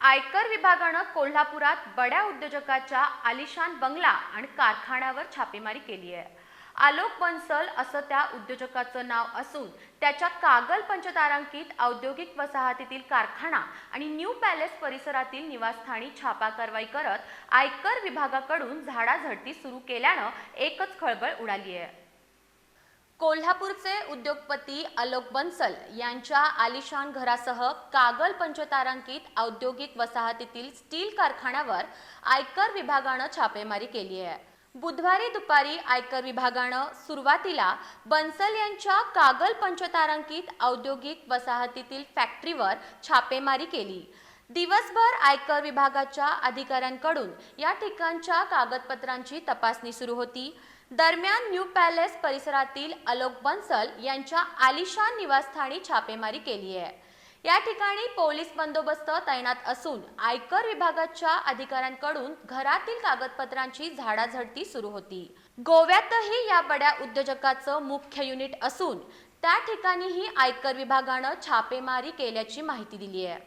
आयकर विभागानं कोल्हापुरात बड्या उद्योजकाच्या आलिशान बंगला आणि कारखान्यावर छापेमारी केली आहे. आलोक बन्सल असं त्या उद्योजकाचं नाव असून त्याच्या कागल पंचतारांकित औद्योगिक वसाहतीतील कारखाना आणि न्यू पॅलेस परिसरातील निवासस्थानी छापा कारवाई करत आयकर विभागाकडून झाडाझडती सुरू केल्यानं एकच खळबळ उडाली आहे. कोल्हापूरचे उद्योगपती आलोक बन्सल यांच्या आलिशान घरासह कागल पंचतारांकित औद्योगिक वसाहतीतील स्टील कारखान्यावर आयकर विभागानं छापेमारी केली आहे. बुधवारी दुपारी आयकर विभागानं सुरुवातीला बन्सल यांच्या कागल पंचतारांकित औद्योगिक वसाहतीतील फॅक्टरीवर छापेमारी केली. दिवसभर आयकर विभागाच्या अधिकाऱ्यांकडून या ठिकाणच्या कागदपत्रांची तपासणी सुरू होती. दरम्यान न्यू पॅलेस परिसरातील अलोक बन्सल यांच्या आलिशान निवासस्थानी छापेमारी केली आहे. या ठिकाणी पोलीस बंदोबस्त तैनात असून आयकर विभागाच्या अधिकाऱ्यांकडून घरातील कागदपत्रांची झाडाझडती सुरू होती. गोव्यातही या बड्या उद्योजकाचं मुख्य युनिट असून त्या ठिकाणीही आयकर विभागानं छापेमारी केल्याची माहिती दिली आहे.